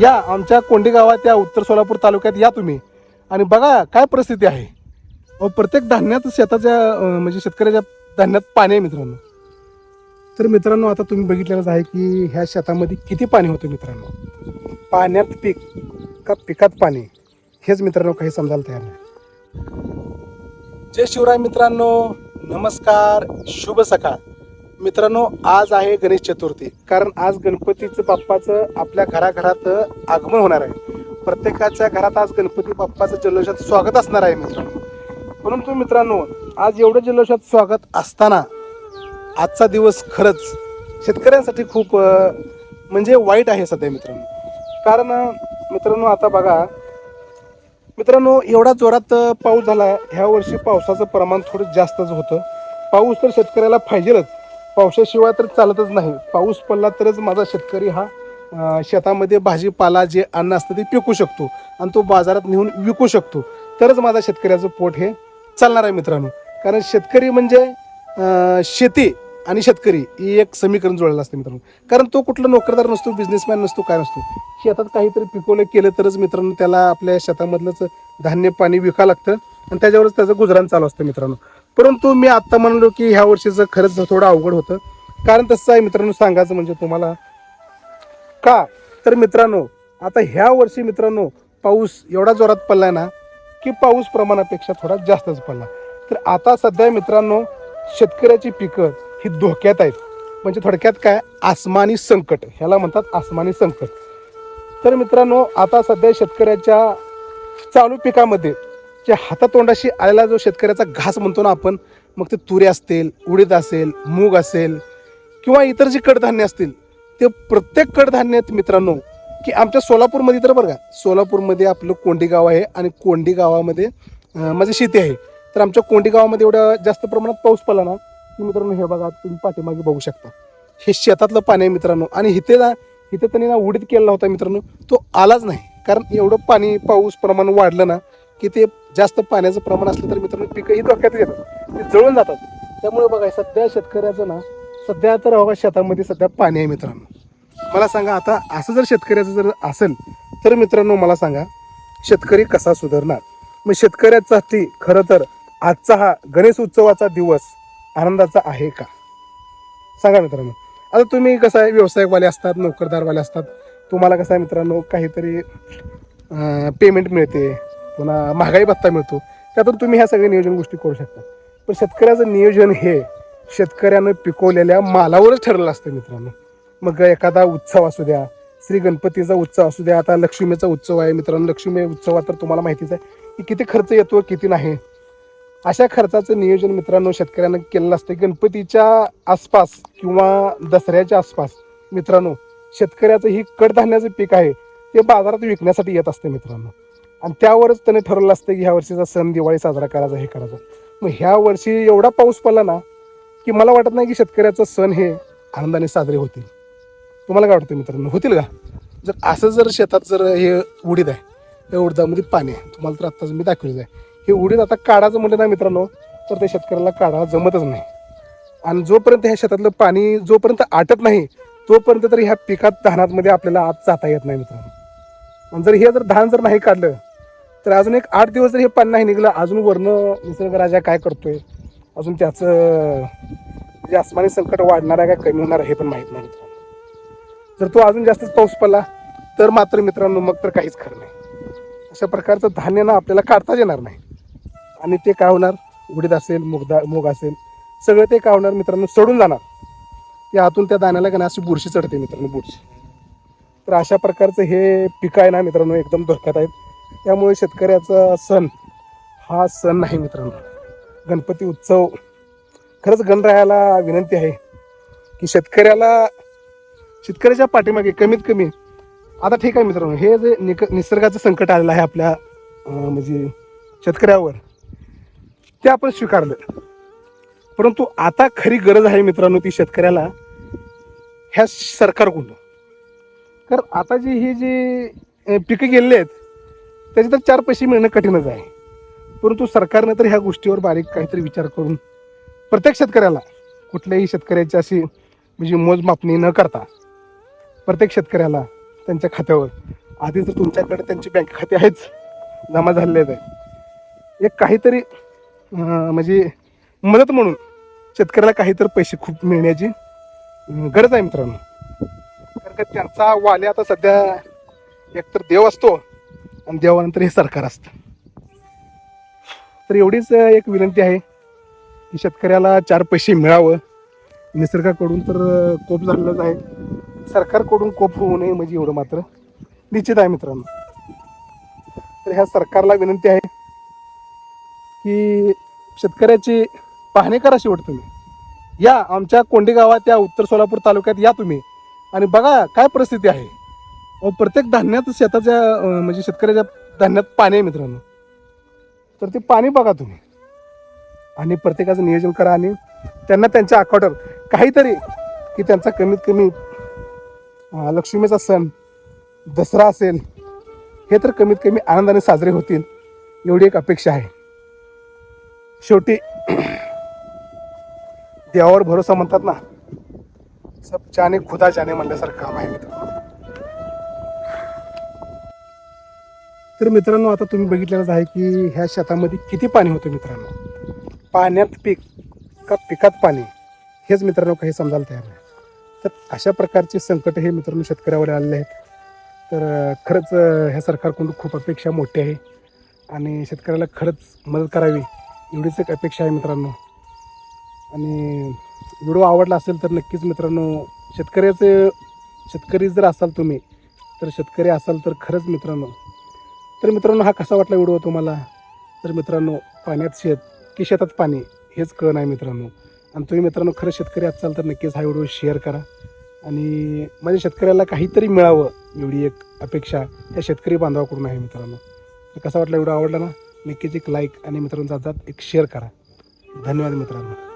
या आमच्या कोंडी गावात या उत्तर सोलापूर तालुक्यात या तुम्ही. आणि बघा काय परिस्थिती आहे. अहो प्रत्येक धान्यात शेताच्या म्हणजे शेतकऱ्याच्या धान्यात पाणी आहे मित्रांनो. तर मित्रांनो आता तुम्ही बघितलेलंच आहे की ह्या शेतामध्ये किती पाणी होतं मित्रांनो. पाण्यात पीक का पिकात पाणी? हेच मित्रांनो काही समजायला तयार नाही. जय शिवराय मित्रांनो नमस्कार शुभ सकाळ. मित्रांनो आज आहे गणेश चतुर्थी. कारण आज गणपतीचं बाप्पाचं आपल्या घराघरात आगमन होणार आहे. प्रत्येकाच्या घरात आज गणपती बाप्पाचं जल्लोषात स्वागत असणार आहे मित्रांनो. परंतु मित्रांनो आज एवढं जल्लोषात स्वागत असताना आजचा दिवस खरंच शेतकऱ्यांसाठी खूप म्हणजे वाईट आहे सध्या मित्रांनो. कारण मित्रांनो आता बघा मित्रांनो एवढा जोरात पाऊस झाला ह्या वर्षी पावसाचं प्रमाण थोडं जास्तच होतं. पाऊस तर शेतकऱ्याला पाहिजेलच. पावसाशिवाय तर चालतच नाही. पाऊस पडला तरच माझा शेतकरी हा शेतामध्ये भाजीपाला जे अन्न असतं ते पिकू शकतो आणि तो बाजारात नेऊन विकू शकतो. तरच माझा शेतकऱ्याचं पोट हे चालणार आहे मित्रांनो. कारण शेतकरी म्हणजे शेती आणि शेतकरी ही एक समीकरण जुळलेलं असतं मित्रांनो. कारण तो कुठला नोकरदार नसतो बिझनेसमॅन नसतो काय नसतो. शेतात काहीतरी पिकवलं केलं तरच मित्रांनो त्याला आपल्या शेतामधलंच धान्य पाणी विका लागतं आणि त्याच्यावरच त्याचं गुजराण चालू असतं मित्रांनो. परंतु मी आत्ता म्हणलो की ह्या वर्षीचं खरंच थोडं अवघड होतं. कारण तसं आहे मित्रांनो सांगायचं म्हणजे तुम्हाला का? तर मित्रांनो आता ह्या वर्षी मित्रांनो पाऊस एवढा जोरात पडलाय ना की पाऊस प्रमाणापेक्षा थोडा जास्तच पडला. तर आता सध्या मित्रांनो शेतकऱ्याची पिकं ही धोक्यात आहेत. म्हणजे थोडक्यात काय? आसमानी संकट. ह्याला म्हणतात आसमानी संकट. तर मित्रांनो आता सध्या शेतकऱ्याच्या चालू पिकामध्ये जे हातातोंडाशी आलेला जो शेतकऱ्याचा घास म्हणतो ना आपण मग ते तुरे असतील उडीद असेल मूग असेल किंवा इतर जे कडधान्य असतील ते प्रत्येक कडधान्यात मित्रांनो की आमच्या सोलापूरमध्ये तर बरं का सोलापूरमध्ये आपलं कोंडी गाव आहे आणि कोंडी गावामध्ये माझी शेती आहे. तर आमच्या कोंडी गावामध्ये एवढा जास्त प्रमाणात पाऊस पडला ना की मित्रांनो हे बघा तुम्ही पाठीमागे बघू शकता. हे शेतातलं पाणी आहे मित्रांनो आणि इथे ना इथे त्यांनी ना उडीद केलेला होता मित्रांनो तो आलाच नाही. कारण एवढं पाणी पाऊस प्रमाण वाढलं ना की ते जास्त पाण्याचं प्रमाण असलं तर मित्रांनो पिकंही धोक्यात येतात. ते जळून जातात. त्यामुळे बघा सध्या शेतकऱ्याचं ना सध्या तर बघा शेतामध्ये सध्या पाणी आहे मित्रांनो. मला सांगा आता असं जर शेतकऱ्याचं जर असेल तर मित्रांनो मला सांगा शेतकरी कसा सुधारणार? मग शेतकऱ्यासाठी खरं तर आजचा हा गणेश उत्सवाचा दिवस आनंदाचा आहे का? सांगा मित्रांनो. आता तुम्ही कसं आहे व्यावसायिकवाले असतात नोकरदारवाले असतात तुम्हाला कसं आहे मित्रांनो काहीतरी पेमेंट मिळते पुन्हा महागाई भत्ता मिळतो. त्यातून तुम्ही ह्या सगळ्या नियोजन गोष्टी करू शकता. पण शेतकऱ्याचं नियोजन हे शेतकऱ्यानं पिकवलेल्या मालावरच ठरलेलं असतं मित्रांनो. मग एखादा उत्सव असू द्या श्री गणपतीचा उत्सव असू द्या आता लक्ष्मीचा उत्सव आहे मित्रांनो. लक्ष्मी उत्सवात तर तुम्हाला माहितीच आहे की किती खर्च येतो किती नाही. अशा खर्चाचं नियोजन मित्रांनो शेतकऱ्यानं केलेलं असतं. गणपतीच्या आसपास किंवा दसऱ्याच्या आसपास मित्रांनो शेतकऱ्याचं ही कडधान्याचं पीक आहे ते बाजारात विकण्यासाठी येत असते मित्रांनो. आणि त्यावरच त्याने ठरवलं असतं की ह्या वर्षीचा सण दिवाळी साजरा करायचा हे करायचा. मग ह्या वर्षी एवढा पाऊस पडला ना की मला वाटत नाही की शेतकऱ्याचं सण हे आनंदाने साजरे होतील. तुम्हाला काय वाटतं मित्रांनो? होतील का? जर असं जर शेतात जर हे उडीद आहे या उडदामध्ये पाणी आहे तुम्हाला तर आत्ताच मी दाखवलेलं आहे. हे उडीद आता काढायचं म्हटलं ना मित्रांनो तर त्या शेतकऱ्याला काढा जमतच नाही. आणि जोपर्यंत ह्या शेतातलं पाणी जोपर्यंत आटत नाही तोपर्यंत तर ह्या पिकात धानातमध्ये आपल्याला आत जाता येत नाही मित्रांनो. आणि जर हे जर धान जर नाही काढलं तर अजून एक आठ दिवस जर हे पाणी नाही निघलं. अजून वरनं निसर्गराजा काय करतोय? अजून त्याचं जे आसमानी संकट वाढणार आहे का कमी होणार आहे हे पण माहीत नाही मित्रांनो. जर तो अजून जास्तच पाऊस पडला तर मात्र मित्रांनो मग तर काहीच खरं नाही. अशा प्रकारचं धान्य ना आपल्याला काढताच येणार नाही. आणि ते काय होणार? उडीद असेल मुगदा मूग असेल सगळं ते काय होणार मित्रांनो? सोडून जाणार. यातून आतून त्या दाण्याला का अशी बुरशी चढते मित्रांनो बुरशी. तर अशा प्रकारचं हे पिकं आहे ना मित्रांनो एकदम धोक्यात आहेत. त्यामुळे शेतकऱ्याचा सण हा सण नाही मित्रांनो. गणपती उत्सव. खरंच गणरायाला विनंती आहे की शेतकऱ्याला शेतकऱ्याच्या पाठीमागे कमीत कमी आता ठीक आहे मित्रांनो हे जे निक निसर्गाचं संकट आलेलं आहे आपल्या म्हणजे शेतकऱ्यावर ते आपण स्वीकारलं. परंतु आता खरी गरज आहे मित्रांनो ती शेतकऱ्याला ह्या सरकारकडून. कारण आता जी ही जी पिकं गेलेली आहेत त्याचे तर चार पैसे मिळणं कठीणच आहे. परंतु सरकारनं तर ह्या गोष्टीवर बारीक काहीतरी विचार करून प्रत्येक शेतकऱ्याला कुठल्याही शेतकऱ्याची अशी म्हणजे मोजमापणी न करता प्रत्येक शेतकऱ्याला त्यांच्या खात्यावर आधी तर तुमच्याकडे त्यांची बँक खाते आहेच जमा झालेले आहेत. एक काहीतरी म्हणजे मदत म्हणून शेतकऱ्याला काहीतरी पैसे खूप मिळण्याची गरज आहे मित्रांनो. कारण का त्यांचा वाले आता सध्या एकतर देव असतो आणि देवानंतर हे सरकार असतं. तर एवढीच एक विनंती आहे की शेतकऱ्याला चार पैसे मिळावं. निसर्गाकडून तर कोप झालेलंच आहे. सरकारकडून कोप होऊ नये म्हणजे एवढं मात्र निश्चित आहे मित्रांनो. तर ह्या सरकारला विनंती आहे की शेतकऱ्याची पाहणी करा शेवट तुम्ही. या आमच्या कोंडी गावात या उत्तर सोलापूर तालुक्यात या तुम्ही. आणि बघा काय परिस्थिती आहे. अहो, प्रत्येक धान्यात शेताच्या अं, म्हणजे शेतकऱ्याच्या धान्यात पाणी आहे मित्रांनो. तर ते पाणी बघा तुम्ही. आणि प्रत्येकाचं नियोजन करा आणि त्यांना त्यांच्या अकॉर्डर काहीतरी की त्यांचा कमीत कमी अं, लक्ष्मीचा सण दसरा असेल हे तर कमीत कमी आनंदाने साजरे होतील एवढी एक अपेक्षा आहे. शेवटी देवावर भरोसा म्हणतात ना सब जाने खुदा जाने म्हणल्यासारखं काम आहे मित्रांनो. तर मित्रांनो आता तुम्ही बघितलेलंच आहे की ह्या शेतामध्ये किती पाणी होतं मित्रांनो? पाण्यात पीक का पिकात पाणी? हेच मित्रांनो काही समजायला तयार नाही. तर अशा प्रकारचे संकट हे मित्रांनो शेतकऱ्यावर आलेले आहेत. तर खरंच ह्या सरकारकडून खूप अपेक्षा मोठी आहे आणि शेतकऱ्याला खरंच मदत करावी एवढीच एक अपेक्षा आहे मित्रांनो. आणि व्हिडिओ आवडला असेल तर नक्कीच मित्रांनो शेतकऱ्याचे शेतकरी जर असाल तुम्ही तर शेतकरी असाल तर खरंच मित्रांनो तर मित्रांनो हा कसा वाटला व्हिडिओ तुम्हाला? तर मित्रांनो पाण्यात शेत की शेतात पाणी हेच कळण आहे मित्रांनो. आणि तुम्ही मित्रांनो खरं शेतकरी असाल तर नक्कीच हा व्हिडिओ शेअर करा. आणि माझ्या शेतकऱ्याला काहीतरी मिळावं एवढी एक अपेक्षा त्या शेतकरी बांधवाकडून आहे मित्रांनो. तर कसा वाटला व्हिडिओ? आवडला ना? नक्कीच एक लाईक आणि मित्रांनो जात एक शेअर करा. धन्यवाद मित्रांनो.